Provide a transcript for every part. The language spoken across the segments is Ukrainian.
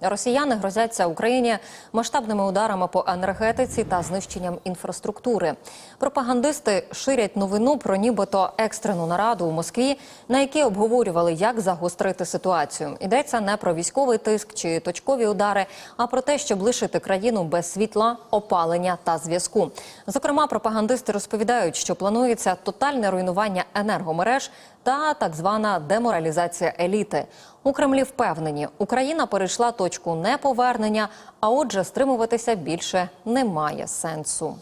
Росіяни грозяться Україні масштабними ударами по енергетиці та знищенням інфраструктури. Пропагандисти ширять новину про нібито екстрену нараду у Москві, на якій обговорювали, як загострити ситуацію. Йдеться не про військовий тиск чи точкові удари, а про те, щоб лишити країну без світла, опалення та зв'язку. Зокрема, пропагандисти розповідають, що планується тотальне руйнування енергомереж та так звана деморалізація еліти. У Кремлі впевнені, Україна перейшла точку неповернення, а отже, стримуватися більше немає сенсу.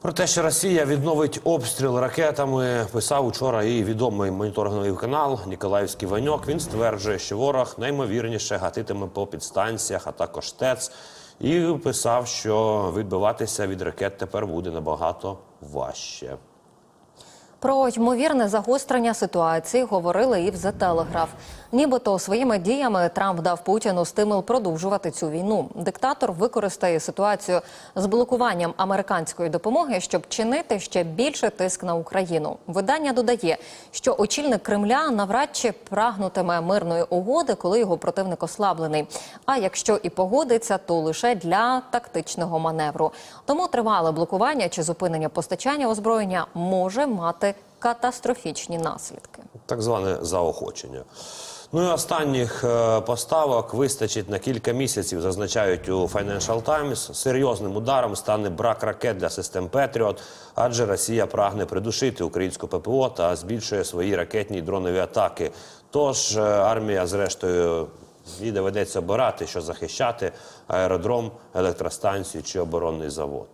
Про те, що Росія відновить обстріл ракетами, писав учора і відомий моніторинговий канал Ніколаївський Ваньок. Він стверджує, що ворог наймовірніше гатитиме по підстанціях, а також ТЕЦ. І писав, що відбиватися від ракет тепер буде набагато важче. Про ймовірне загострення ситуації говорили і в The Telegraph. Нібито своїми діями Трамп дав Путіну стимул продовжувати цю війну. Диктатор використає ситуацію з блокуванням американської допомоги, щоб чинити ще більше тиск на Україну. Видання додає, що очільник Кремля навряд чи прагнутиме мирної угоди, коли його противник ослаблений. А якщо і погодиться, то лише для тактичного маневру. Тому тривале блокування чи зупинення постачання озброєння може мати катастрофічні наслідки. Так зване заохочення. Ну і останніх е, поставок вистачить на кілька місяців, зазначають у Financial Times. Серйозним ударом стане брак ракет для систем Петріот, адже Росія прагне придушити українську ППО та збільшує свої ракетні і дронові атаки. Тож е, армія, зрештою, їй доведеться обирати, що захищати аеродром, електростанцію чи оборонний завод.